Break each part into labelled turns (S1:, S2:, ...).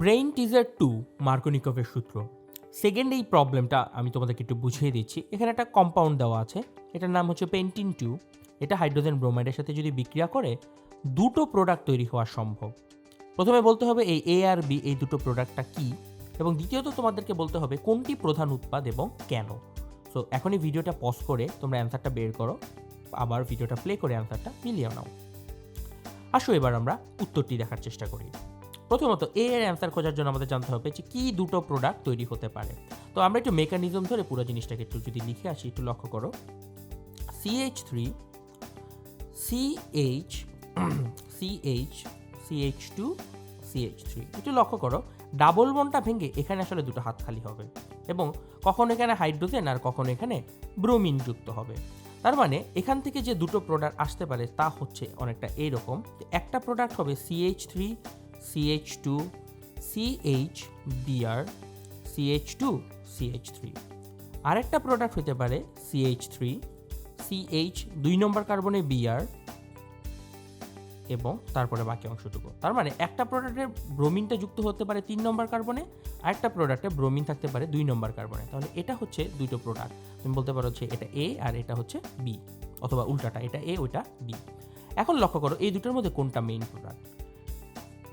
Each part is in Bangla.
S1: ব্রেইন টিজার টু মার্কোনিকভের সূত্র। সেকেন্ড এই প্রবলেমটা আমি তোমাদেরকে একটু বুঝিয়ে দিচ্ছি। এখানে একটা কম্পাউন্ড দেওয়া আছে। এটার নাম হচ্ছে পেন্টিন টু এটা হাইড্রোজেন ব্রোমাইডের সাথে যদি বিক্রিয়া করে, দুটো প্রোডাক্ট তৈরি হওয়া সম্ভব। প্রথমে বলতে হবে এই এ আর বি এই দুটো প্রোডাক্টটা কি? এবং দ্বিতীয়ত তোমাদেরকে বলতে হবে কোনটি প্রধান উৎপাদ এবং কেন? সো এখনই ভিডিওটা পজ করে তোমরা অ্যান্সারটা বের করো। আবার ভিডিওটা প্লে করে অ্যান্সারটা মিলিয়ে নাও। আসো এবার আমরা উত্তরটি দেখার চেষ্টা করি। প্রথমত এ এর অ্যান্সার খোঁজার জন্য আমাদের জানতে হবে যে কী দুটো প্রোডাক্ট তৈরি হতে পারে। তো আমরা একটু মেকানিজম ধরে পুরো জিনিসটাকে একটু যদি লিখে আসি, একটু লক্ষ্য করো। CH three CH CH CH two CH three একটু লক্ষ্য করো ডাবল বনটা ভেঙে এখানে আসলে দুটো হাত খালি হবে এবং কখন এখানে হাইড্রোজেন আর কখন এখানে ব্রোমিন যুক্ত হবে। তার মানে এখান থেকে যে দুটো প্রোডাক্ট আসতে পারে তা হচ্ছে অনেকটা এইরকম একটা প্রোডাক্ট হবে CH three CH two two CH three আরেকটা প্রোডাক্ট হতে পারে সিএইচ থ্রি সিএইচ দুই নম্বর কার্বনে বিআর এবং তারপরে বাকি অংশটুকু। তার মানে একটা প্রোডাক্টে ব্রোমিনটা যুক্ত হতে পারে তিন নম্বর কার্বনে আর একটা প্রোডাক্টে ব্রোমিন থাকতে পারে দুই নম্বর কার্বনে তাহলে এটা হচ্ছে দুটো প্রোডাক্ট তুমি বলতে পারো হচ্ছে এটা এ আর এটা হচ্ছে বি অথবা উল্টাটা, এটা এ ওইটা বি এখন লক্ষ্য করো, এই দুটোর মধ্যে কোনটা মেইন প্রোডাক্ট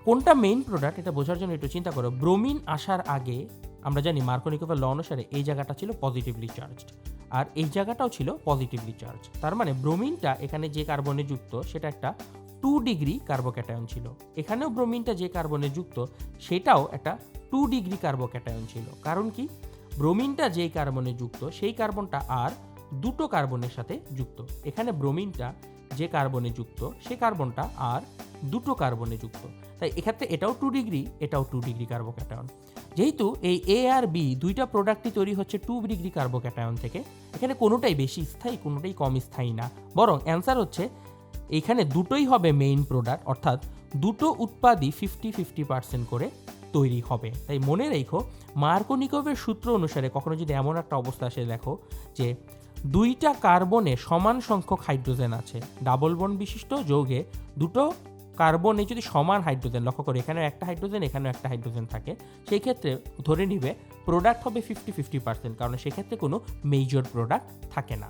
S1: কোনটা মেইন প্রোডাক্ট এটা বোঝার জন্য একটু চিন্তা করো। ব্রোমিন আসার আগে, আমরা জানি মার্কোনিকোভের ল অনুসারে এই জায়গাটা ছিল পজিটিভলি চার্জড আর এই জায়গাটাও ছিল পজিটিভলি চার্জ তার মানে ব্রোমিনটা এখানে যে কার্বনে যুক্ত, সেটা একটা টু ডিগ্রি কার্বোক্যাটায়ন ছিল। এখানেও ব্রোমিনটা যে কার্বনে যুক্ত, সেটাও একটা টু ডিগ্রি কার্বোক্যাটায়ন ছিল। কারণ কি? ব্রোমিনটা যেই কার্বনে যুক্ত, সেই কার্বনটা আর দুটো কার্বনের সাথে যুক্ত। এখানে ব্রোমিনটা যে কার্বনে যুক্ত সেই কার্বনটা আর দুটো কার্বনে যুক্ত। তাই এক্ষেত্রে এটাও টু ডিগ্রি এটাও টু ডিগ্রি কার্বোক্যাটায়ন যেহেতু এই এ আর বি দুইটা প্রোডাক্টই তৈরি হচ্ছে টু ডিগ্রি কার্বোক্যাটায়ন থেকে, এখানে কোনোটাই বেশি স্থায়ী, কোনোটাই কম স্থায়ী না। বরং অ্যান্সার হচ্ছে এইখানে দুটোই হবে মেইন প্রোডাক্ট অর্থাৎ দুটো উৎপাদই ফিফটি ফিফটি পার্সেন্ট করে তৈরি হবে। তাই মনে রেখো, মার্কোনিকোভের সূত্র অনুসারে কখনো যদি এমন একটা অবস্থা আসে, দেখো, যে দুইটা কার্বনে সমান সংখ্যক হাইড্রোজেন আছে ডাবল বন বিশিষ্ট যৌগে দুটো কার্বনে যদি সমান হাইড্রোজেন, লক্ষ্য করে এখানে একটা হাইড্রোজেন, এখানেও একটা হাইড্রোজেন থাকে। সেই ক্ষেত্রে ধরে নিবে প্রোডাক্ট হবে ফিফটি ফিফটি পার্সেন্ট কারণ সেক্ষেত্রে কোনো মেজর প্রোডাক্ট থাকে না।